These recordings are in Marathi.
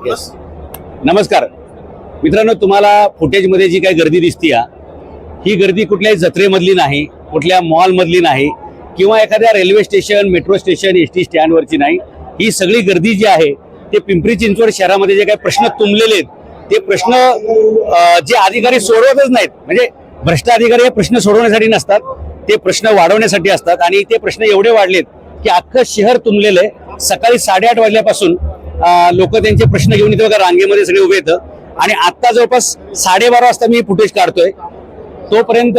Yes. नमस्कार. मित्रांनो तुम्हाला फुटेजमध्ये जी काही गर्दी दिसती ही गर्दी कुठल्याही जत्रेमधली नाही कुठल्या मॉलमधली नाही किंवा एखाद्या railway station metro station S T स्टँडवरची नाही. ही सगळी गर्दी जी आहे ते पिंपरी चिंचवड शहरामध्ये जे काही प्रश्न तुंबलेले आहेत ते प्रश्न जे अधिकारी सोडवतच नाहीत म्हणजे भ्रष्ट अधिकारी हे प्रश्न सोडवण्यासाठी नसतात ते प्रश्न वाढवण्यासाठी असतात आणि ते प्रश्न एवढे वाढलेत की अख्खं शहर तुंबलेलं आहे. सकाळी साडेआठ वाजल्यापासून लोक त्यांचे प्रश्न घेऊन इथे बघा रांगेमध्ये सगळे उभे येतं आणि आत्ता जवळपास साडेबारा वाजता मी फुटेज काढतोय. तोपर्यंत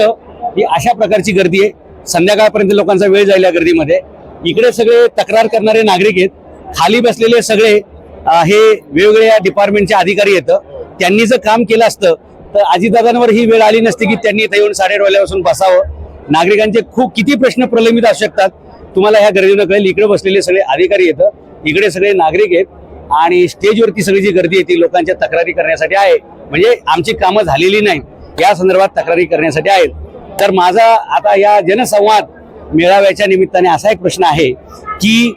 ही अशा प्रकारची गर्दी आहे. संध्याकाळपर्यंत लोकांचा वेळ जाईल या गर्दीमध्ये. इकडे सगळे तक्रार करणारे नागरिक आहेत. खाली बसलेले सगळे हे वेगवेगळ्या डिपार्टमेंटचे अधिकारी येतं त्यांनी जर काम केलं असतं तर अजितदादांवर ही वेळ आली नसती की त्यांनी इथं येऊन साडेआठ वाजल्यापासून बसावं. नागरिकांचे खूप किती प्रश्न प्रलंबित असू शकतात तुम्हाला ह्या गर्दीनं कळेल. इकडे बसलेले सगळे अधिकारी येतं इकडे सगळे नागरिक आहेत. आणि स्टेजवरती सगळी जी गर्दी आहे ती लोकांच्या तक्रारी करण्यासाठी आहे. म्हणजे आमची कामं झालेली नाही. या संदर्भात तक्रारी करण्यासाठी आहेत तर माझा आता या जनसंवाद मेळाव्याच्या निमित्ताने असा एक प्रश्न आहे की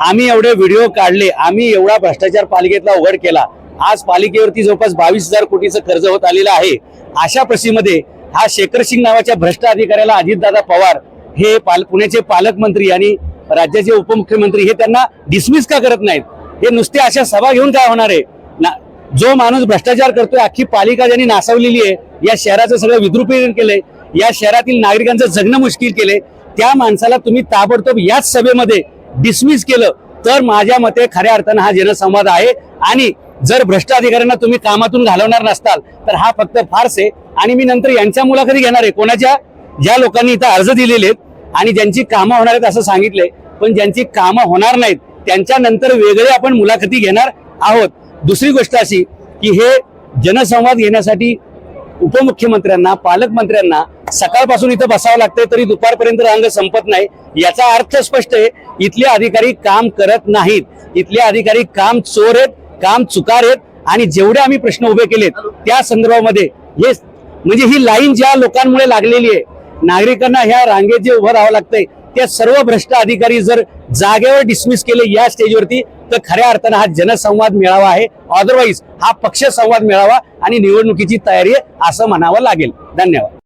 आम्ही एवढे व्हिडिओ काढले आम्ही एवढा भ्रष्टाचार पालिकेतला उघड केला. आज पालिकेवरती जवळपास बावीस हजार कोटीचं कर्ज होत आलेलं आहे. अशा परिस्थितीमध्ये हा शेखर सिंग नावाच्या भ्रष्ट अधिकाऱ्याला अजितदादा पवार हे पाल पुण्याचे पालकमंत्री आणि राज्याचे उपमुख्यमंत्री हे त्यांना डिसमिस का करत नाहीत? हे नुसते अशा सभा घेऊन काय होणार आहे? ना- जो माणूस भ्रष्टाचार करतोय अख्खी पालिका ज्यांनी नासवलेली आहे या शहराचं सगळं विद्रुपीकरण केलंय या शहरातील नागरिकांचं जगणं मुश्किल केलंय त्या माणसाला तुम्ही ताबडतोब याच सभेमध्ये डिसमिस केलं तर माझ्या मते खऱ्या अर्थानं हा जनसंवाद आहे. आणि जर भ्रष्ट अधिकाऱ्यांना तुम्ही कामातून घालवणार नसताल तर हा फक्त फार्स आहे. आणि मी नंतर यांच्या मुलाखती घेणार आहे. कोणाच्या? ज्या लोकांनी इथं अर्ज दिलेले आहेत आणि ज्यांची कामं होणार आहेत असं सांगितलंय पण ज्यांची कामं होणार नाहीत त्यांच्या नंतर वेगळे आपण मुलाखती घेणार आहोत. दुसरी गोष्ट अशी की हे जनसंवाद घेण्यासाठी उपमुख्यमंत्र्यांना पालकमंत्र्यांना सकाळपासून इथं बसावं लागतंय तरी दुपारपर्यंत रांग संपत नाही. याचा अर्थ स्पष्ट आहे इथले अधिकारी काम करत नाहीत. इथले अधिकारी काम चोर आहेत काम चुकार आहेत आणि जेवढे आम्ही प्रश्न उभे केलेत त्या संदर्भामध्ये हे म्हणजे ही लाईन ज्या लोकांमुळे लागलेली आहे नागरिकांना ह्या रांगेत जे उभं राहावं लागतंय त्या सर्व भ्रष्ट अधिकारी जर जागेवर डिसमिस केले या स्टेजवरती तर खऱ्या अर्थानं हा जनसंवाद मिळावा आहे. अदरवाईज हा पक्ष संवाद मिळावा आणि निवडणुकीची तयारी आहे असं म्हणावं लागेल. धन्यवाद.